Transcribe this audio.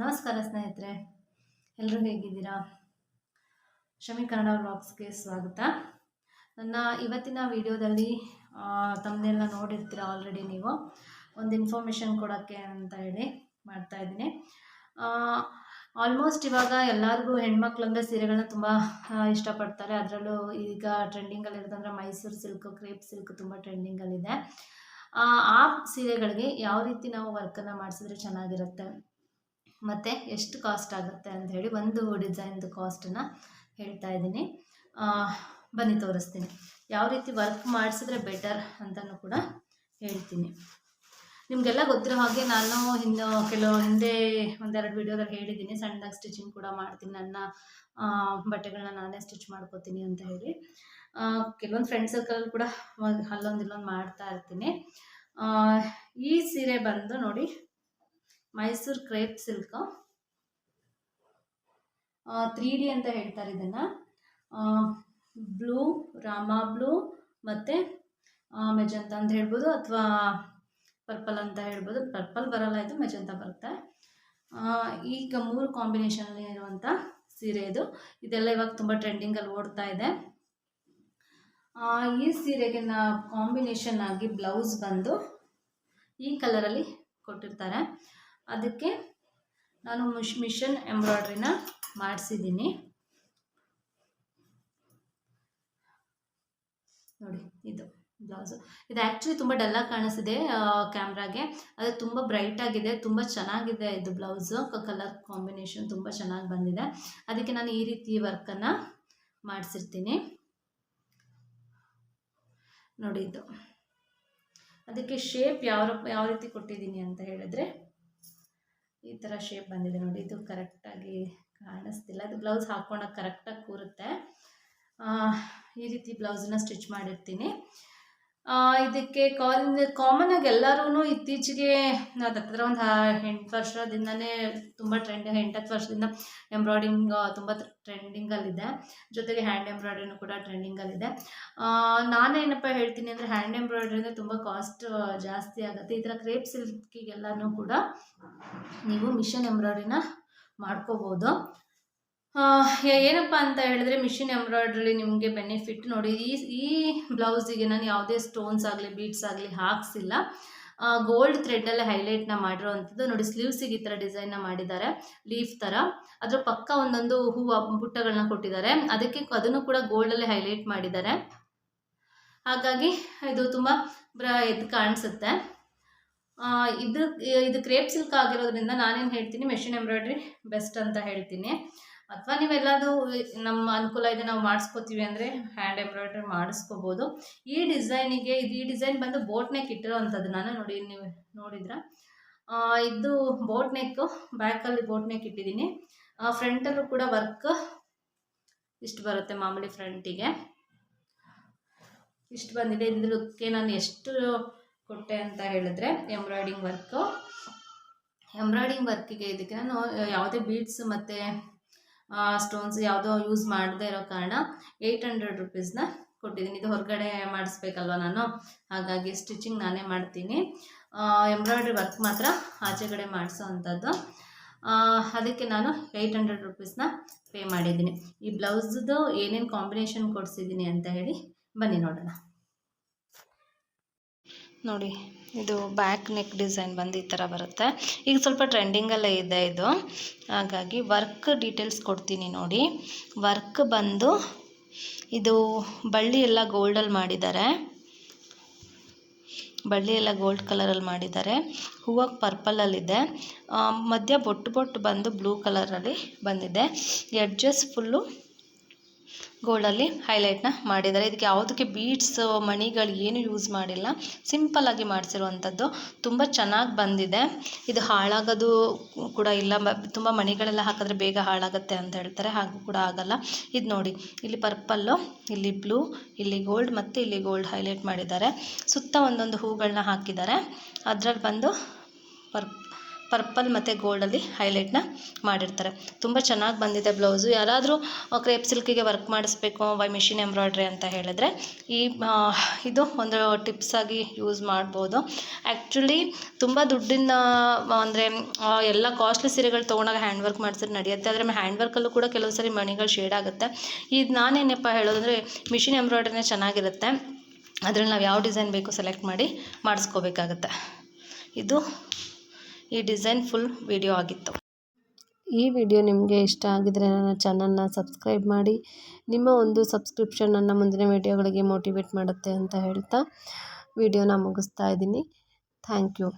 ನಮಸ್ಕಾರ ಸ್ನೇಹಿತರೆ ಎಲ್ಲರೂ ಹೇಗಿದ್ದೀರಾ? ಶಮಿ ಕನ್ನಡ ವ್ಲಾಗ್ಸ್ಗೆ ಸ್ವಾಗತ. ನನ್ನ ಇವತ್ತಿನ ವಿಡಿಯೋದಲ್ಲಿ ತಮ್ಮನ್ನೆಲ್ಲ ನೋಡಿರ್ತೀರ ಆಲ್ರೆಡಿ ನೀವು? ಒಂದು ಇನ್ಫಾರ್ಮೇಷನ್ ಕೊಡೋಕ್ಕೆ ಅಂತ ಹೇಳಿ ಮಾಡ್ತಾ ಇದ್ದೀನಿ. ಆಲ್ಮೋಸ್ಟ್ ಇವಾಗ ಎಲ್ಲರಿಗೂ ಹೆಣ್ಮಕ್ಳು ಸೀರೆಗಳನ್ನ ತುಂಬ ಇಷ್ಟಪಡ್ತಾರೆ. ಅದರಲ್ಲೂ ಈಗ ಟ್ರೆಂಡಿಂಗಲ್ಲಿ ಇರೋದಂದ್ರೆ ಮೈಸೂರು ಸಿಲ್ಕು ಕ್ರೇಪ್ ಸಿಲ್ಕ್ ತುಂಬ ಟ್ರೆಂಡಿಂಗಲ್ಲಿದೆ ಆ ಸೀರೆಗಳಿಗೆ ಯಾವ ರೀತಿ ನಾವು ವರ್ಕನ್ನು ಮಾಡಿಸಿದ್ರೆ ಚೆನ್ನಾಗಿರುತ್ತೆ? ಮತ್ತು ಎಷ್ಟು ಕಾಸ್ಟ್ ಆಗುತ್ತೆ ಅಂತ ಹೇಳಿ ಒಂದು ಡಿಸೈನ್ದು ಕಾಸ್ಟನ್ನು ಹೇಳ್ತಾ ಇದ್ದೀನಿ. ಬನ್ನಿ ತೋರಿಸ್ತೀನಿ. ಯಾವ ರೀತಿ ವರ್ಕ್ ಮಾಡಿಸಿದ್ರೆ ಬೆಟರ್ ಅಂತಲೂ ಕೂಡ ಹೇಳ್ತೀನಿ. ನಿಮಗೆಲ್ಲ ಗೊತ್ತಿರೋ ಹಾಗೆ ನಾನು ಇನ್ನು ಕೆಲವು ಹಿಂದೆ ಒಂದೆರಡು ವಿಡಿಯೋದಲ್ಲಿ ಹೇಳಿದ್ದೀನಿ. ಸಣ್ಣದಾಗಿ ಸ್ಟಿಚಿಂಗ್ ಕೂಡ ಮಾಡ್ತೀನಿ. ನನ್ನ ಬಟ್ಟೆಗಳನ್ನ ನಾನೇ ಸ್ಟಿಚ್ ಮಾಡ್ಕೋತೀನಿ ಅಂತ ಹೇಳಿ. ಕೆಲವೊಂದು ಫ್ರೆಂಡ್ ಸರ್ಕಲ್ ಕೂಡ ಅಲ್ಲೊಂದು ಇಲ್ಲೊಂದು ಮಾಡ್ತಾ ಇರ್ತೀನಿ. ಈ ಸೀರೆ ಬಂದು ನೋಡಿ Mysuru crepe silk. Three D ಅಂತ ಹೇಳ್ತಾರೆ ಇದನ್ನು. ಬ್ಲೂ, ರಾಮ ಬ್ಲೂ ಮತ್ತು ಮೆಜಂತ ಅಂತ ಹೇಳ್ಬೋದು ಅಥವಾ ಪರ್ಪಲ್ ಅಂತ ಹೇಳ್ಬೋದು. ಪರ್ಪಲ್ ಬರಲ್ಲ ಇದು, ಮೆಜಂತ ಬರುತ್ತೆ. ಈಗ ಮೂರು ಕಾಂಬಿನೇಷನಲ್ಲಿ ಇರುವಂಥ ಸೀರೆ ಇದು. ಇದೆಲ್ಲ ಇವಾಗ ತುಂಬ ಟ್ರೆಂಡಿಂಗಲ್ಲಿ ಓಡ್ತಾ ಇದೆ. ಈ ಸೀರೆಗೆ ನಾ ಕಾಂಬಿನೇಷನ್ ಆಗಿ ಬ್ಲೌಸ್ ಬಂದು ಈ ಕಲರಲ್ಲಿ ಕೊಟ್ಟಿರ್ತಾರೆ. ಅದಕ್ಕೆ ನಾನು ಮಿಶ್, ಮಿಷನ್ ಎಂಬ್ರಾಯ್ಡ್ರಿನ ಮಾಡಿಸಿದ್ದೀನಿ. ನೋಡಿ, ಇದು ಬ್ಲೌಸು. ಇದು ಆ್ಯಕ್ಚುಲಿ ತುಂಬ ಡಲ್ಲಾಗಿ ಕಾಣಿಸಿದೆ ಕ್ಯಾಮ್ರಾಗೆ. ಅದು ತುಂಬ ಬ್ರೈಟ್ ಆಗಿದೆ, ತುಂಬ ಚೆನ್ನಾಗಿದೆ ಇದು ಬ್ಲೌಸು. ಕಲರ್ ಕಾಂಬಿನೇಷನ್ ತುಂಬ ಚೆನ್ನಾಗಿ ಬಂದಿದೆ. ಅದಕ್ಕೆ ನಾನು ಈ ರೀತಿ ವರ್ಕನ್ನು ಮಾಡಿಸಿರ್ತೀನಿ. ನೋಡಿ ಇದು. ಅದಕ್ಕೆ ಶೇಪ್ ಯಾವ ಯಾವ ರೀತಿ ಕೊಟ್ಟಿದ್ದೀನಿ ಅಂತ ಹೇಳಿದ್ರೆ ಈ ಥರ ಶೇಪ್ ಬಂದಿದೆ ನೋಡಿ, ಇದು ಕರೆಕ್ಟಾಗಿ ಕಾಣಿಸ್ತಿಲ್ಲ. ಅದು ಬ್ಲೌಸ್ ಹಾಕ್ಕೊಂಡಾಗ ಕರೆಕ್ಟಾಗಿ ಕೂರುತ್ತೆ. ಈ ರೀತಿ ಬ್ಲೌಸನ್ನ ಸ್ಟಿಚ್ ಮಾಡಿರ್ತೀನಿ. ಇದಕ್ಕೆ ಕಾಮನ್ ಆಗಿ ಎಲ್ಲರೂ ಇತ್ತೀಚೆಗೆ ಹತ್ತಿರ ಒಂದು ಎಂಟು ವರ್ಷದಿಂದನೇ ತುಂಬ ಟ್ರೆಂಡ್ ಎಂಟತ್ತು ವರ್ಷದಿಂದ ಎಂಬ್ರಾಯ್ಡಿಂಗ್ ತುಂಬ ಟ್ರೆಂಡಿಂಗಲ್ಲಿದೆ ಜೊತೆಗೆ ಹ್ಯಾಂಡ್ ಎಂಬ್ರಾಯ್ಡ್ರಿನೂ ಕೂಡ ಟ್ರೆಂಡಿಂಗಲ್ಲಿದೆ ನಾನೇನಪ್ಪ ಹೇಳ್ತೀನಿ ಅಂದರೆ ಹ್ಯಾಂಡ್ ಎಂಬ್ರಾಯ್ಡ್ರಿಂದ ತುಂಬ ಕಾಸ್ಟ್ ಜಾಸ್ತಿ ಆಗುತ್ತೆ. ಈ ಥರ ಕ್ರೇಪ್ ಸಿಲ್ಕಿಗೆಲ್ಲನೂ ಕೂಡ ನೀವು ಮಿಷನ್ ಎಂಬ್ರಾಯ್ಡ್ರಿನ ಮಾಡ್ಕೋಬೋದು. ಏನಪ್ಪ ಅಂತ ಹೇಳಿದ್ರೆ ಮಿಷಿನ್ ಎಂಬ್ರಾಯ್ಡ್ರಿ ನಿಮಗೆ ಬೆನಿಫಿಟ್ ನೋಡಿ, ಈ ಈ ಬ್ಲೌಸಿಗೆ ನಾನು ಯಾವುದೇ ಸ್ಟೋನ್ಸ್ ಆಗಲಿ ಬೀಡ್ಸ್ ಆಗಲಿ ಹಾಕ್ಸಿಲ್ಲ. ಗೋಲ್ಡ್ ಥ್ರೆಡ್ಡಲ್ಲೇ ಹೈಲೈಟ್ನ ಮಾಡಿರೋವಂಥದ್ದು. ನೋಡಿ ಸ್ಲೀವ್ಸಿಗೆ ಈ ಥರ ಡಿಸೈನ್ನ ಮಾಡಿದ್ದಾರೆ ಲೀಫ್ ಥರ. ಅದರ ಪಕ್ಕ ಒಂದೊಂದು ಹೂವು ಬುಟ್ಟಗಳನ್ನ ಕೊಟ್ಟಿದ್ದಾರೆ. ಅದಕ್ಕೆ ಅದನ್ನು ಕೂಡ ಗೋಲ್ಡಲ್ಲೇ ಹೈಲೈಟ್ ಮಾಡಿದ್ದಾರೆ. ಹಾಗಾಗಿ ಇದು ತುಂಬ ಬ್ರ ಎದ್ದು ಕಾಣಿಸುತ್ತೆ. ಇದು ಇದು ಕ್ರೇಪ್ ಸಿಲ್ಕ್ ಆಗಿರೋದ್ರಿಂದ ನಾನೇನು ಹೇಳ್ತೀನಿ ಮೆಷಿನ್ ಎಂಬ್ರಾಯ್ಡ್ರಿ ಬೆಸ್ಟ್ ಅಂತ ಹೇಳ್ತೀನಿ. ಅಥವಾ ನೀವೆಲ್ಲಾದರೂ ನಮ್ಮ ಅನುಕೂಲ ಇದೆ, ನಾವು ಮಾಡಿಸ್ಕೋತೀವಿ ಅಂದರೆ ಹ್ಯಾಂಡ್ ಎಂಬ್ರಾಯ್ಡ್ರಿ ಮಾಡಿಸ್ಕೋಬೋದು. ಈ ಡಿಸೈನಿಗೆ, ಇದು ಈ ಡಿಸೈನ್ ಬಂದು ಬೋಟ್ ನೆಕ್ ಇಟ್ಟಿರೋ ಅಂಥದ್ದು ನಾನು ನೋಡಿ, ನೀವು ನೋಡಿದ್ರ? ಇದು ಬೋಟ್ ನೆಕ್ಕು ಬ್ಯಾಕಲ್ಲಿ ಬೋಟ್ ನೆಕ್ ಇಟ್ಟಿದ್ದೀನಿ. ಫ್ರಂಟಲ್ಲೂ ಕೂಡ ವರ್ಕ್ ಇಷ್ಟು ಬರುತ್ತೆ ಮಾಮೂಲಿ ಫ್ರಂಟಿಗೆ ಇಷ್ಟು ಬಂದಿದೆ ಇದಕ್ಕೆ ನಾನು ಎಷ್ಟು ಕೊಟ್ಟೆ ಅಂತ ಹೇಳಿದ್ರೆ ಎಂಬ್ರಾಯ್ಡಿಂಗ್ ವರ್ಕು. ಎಂಬ್ರಾಯ್ಡಿಂಗ್ ವರ್ಕಿಗೆ ಇದಕ್ಕೆ ನಾನು ಯಾವುದೇ ಬೀಡ್ಸ್ ಮತ್ತು ಸ್ಟೋನ್ಸ್ ಯಾವುದೋ ಯೂಸ್ ಮಾಡದೇ ಇರೋ ಕಾರಣ ಏಯ್ಟ್ ಹಂಡ್ರೆಡ್ ರುಪೀಸ್ನ ಕೊಟ್ಟಿದ್ದೀನಿ. ಇದು ಹೊರಗಡೆ ಮಾಡಿಸ್ಬೇಕಲ್ವ ನಾನು? ಹಾಗಾಗಿ ಸ್ಟಿಚಿಂಗ್ ನಾನೇ ಮಾಡ್ತೀನಿ. ಎಂಬ್ರಾಯ್ಡ್ರಿ ವರ್ಕ್ ಮಾತ್ರ ಆಚೆಗಡೆ ಮಾಡಿಸೋ ಅಂಥದ್ದು. ಅದಕ್ಕೆ ನಾನು ಏಯ್ಟ್ ಹಂಡ್ರೆಡ್ ರುಪೀಸ್ನ ಪೇ ಮಾಡಿದ್ದೀನಿ. ಈ ಬ್ಲೌಸ್ದು ಏನೇನು ಕಾಂಬಿನೇಷನ್ ಕೊಡಿಸಿದ್ದೀನಿ ಅಂತ ಹೇಳಿ ಬನ್ನಿ ನೋಡೋಣ. ನೋಡಿ, ಇದು ಬ್ಯಾಕ್ ನೆಕ್ ಡಿಸೈನ್ ಬಂದು ಈ ಥರ ಬರುತ್ತೆ. ಈಗ ಸ್ವಲ್ಪ ಟ್ರೆಂಡಿಂಗಲ್ಲೇ ಇದೆ ಇದು. ಹಾಗಾಗಿ ವರ್ಕ್ ಡೀಟೇಲ್ಸ್ ಕೊಡ್ತೀನಿ ನೋಡಿ. ವರ್ಕ್ ಬಂದು ಇದು ಬಳ್ಳಿ ಎಲ್ಲ ಗೋಲ್ಡಲ್ಲಿ ಮಾಡಿದ್ದಾರೆ. ಬಳ್ಳಿ ಎಲ್ಲ ಗೋಲ್ಡ್ ಕಲರಲ್ಲಿ ಮಾಡಿದ್ದಾರೆ. ಹೂವು ಪರ್ಪಲಲ್ಲಿದೆ ಮಧ್ಯ ಬೊಟ್ಟು ಬೊಟ್ಟು ಬಂದು ಬ್ಲೂ ಕಲರಲ್ಲಿ ಬಂದಿದೆ. ಎಡ್ಜಸ್ ಫುಲ್ಲು ಗೋಲ್ಡಲ್ಲಿ ಹೈಲೈಟ್ನ ಮಾಡಿದ್ದಾರೆ. ಇದಕ್ಕೆ ಯಾವುದಕ್ಕೆ ಬೀಡ್ಸ್ ಮಣಿಗಳು ಏನು ಯೂಸ್ ಮಾಡಿಲ್ಲ. ಸಿಂಪಲ್ಲಾಗಿ ಮಾಡಿಸಿರುವಂಥದ್ದು ತುಂಬ ಚೆನ್ನಾಗಿ ಬಂದಿದೆ. ಇದು ಹಾಳಾಗೋದು ಕೂಡ ಇಲ್ಲ. ತುಂಬ ಮಣಿಗಳೆಲ್ಲ ಹಾಕಿದ್ರೆ ಬೇಗ ಹಾಳಾಗುತ್ತೆ ಅಂತ ಹೇಳ್ತಾರೆ. ಹಾಗೂ ಕೂಡ ಆಗಲ್ಲ. ಇದು ನೋಡಿ. ಇಲ್ಲಿ ಪರ್ಪಲ್ಲು ಇಲ್ಲಿ ಬ್ಲೂ ಇಲ್ಲಿ ಗೋಲ್ಡ್ ಮತ್ತು ಇಲ್ಲಿ ಗೋಲ್ಡ್ ಹೈಲೈಟ್ ಮಾಡಿದ್ದಾರೆ. ಸುತ್ತ ಒಂದೊಂದು ಹೂಗಳನ್ನ ಹಾಕಿದ್ದಾರೆ. ಅದರಲ್ಲಿ ಬಂದು ಪರ್ ಪರ್ಪಲ್ ಮತ್ತು ಗೋಲ್ಡಲ್ಲಿ ಹೈಲೈಟ್ನ ಮಾಡಿರ್ತಾರೆ. ತುಂಬ ಚೆನ್ನಾಗಿ ಬಂದಿದೆ ಬ್ಲೌಸು ಯಾರಾದರೂ ಕ್ರೇಪ್ ಸಿಲ್ಕಿಗೆ ವರ್ಕ್ ಮಾಡಿಸ್ಬೇಕು ಬೈ ಮಿಷಿನ್ ಎಂಬ್ರಾಯ್ಡ್ರಿ ಅಂತ ಹೇಳಿದ್ರೆ, ಈ ಇದು ಒಂದು ಟಿಪ್ಸ್ ಆಗಿ ಯೂಸ್ ಮಾಡ್ಬೋದು. ಆ್ಯಕ್ಚುಲಿ ತುಂಬ ದುಡ್ಡಿನ ಅಂದರೆ ಎಲ್ಲ ಕಾಸ್ಟ್ಲಿ ಸೀರೆಗಳು ತೊಗೊಂಡಾಗ ಹ್ಯಾಂಡ್ ವರ್ಕ್ ಮಾಡಿಸಿದ್ರೆ ನಡೆಯುತ್ತೆ. ಆದರೆ ಹ್ಯಾಂಡ್ ವರ್ಕಲ್ಲೂ ಕೂಡ ಕೆಲವು ಸರಿ ಮಣಿಗಳು ಶೇಡ್ ಆಗುತ್ತೆ. ಇದು ನಾನೇನಪ್ಪ ಹೇಳೋದಂದರೆ ಮಿಷಿನ್ ಎಂಬ್ರಾಯ್ಡ್ರಿನೇ ಚೆನ್ನಾಗಿರುತ್ತೆ. ಅದರಲ್ಲಿ ನಾವು ಯಾವ ಡಿಸೈನ್ ಬೇಕು ಸೆಲೆಕ್ಟ್ ಮಾಡಿ ಮಾಡಿಸ್ಕೋಬೇಕಾಗತ್ತೆ. ಇದು ಈ ಡಿಸೈನ್ ಫುಲ್ ವಿಡಿಯೋ ಆಗಿತ್ತು. ಈ ವಿಡಿಯೋ ನಿಮಗೆ ಇಷ್ಟ ಆಗಿದರೆ ನನ್ನ ಚಾನಲ್ನ ಸಬ್ಸ್ಕ್ರೈಬ್ ಮಾಡಿ. ನಿಮ್ಮ ಒಂದು ಸಬ್ಸ್ಕ್ರಿಪ್ಷನ್ ನನ್ನ ಮುಂದಿನ ವಿಡಿಯೋಗಳಿಗೆ ಮೋಟಿವೇಟ್ ಮಾಡುತ್ತೆ ಅಂತ ಹೇಳ್ತಾ ವಿಡಿಯೋನ ಮುಗಿಸ್ತಾ ಇದ್ದೀನಿ. Thank you.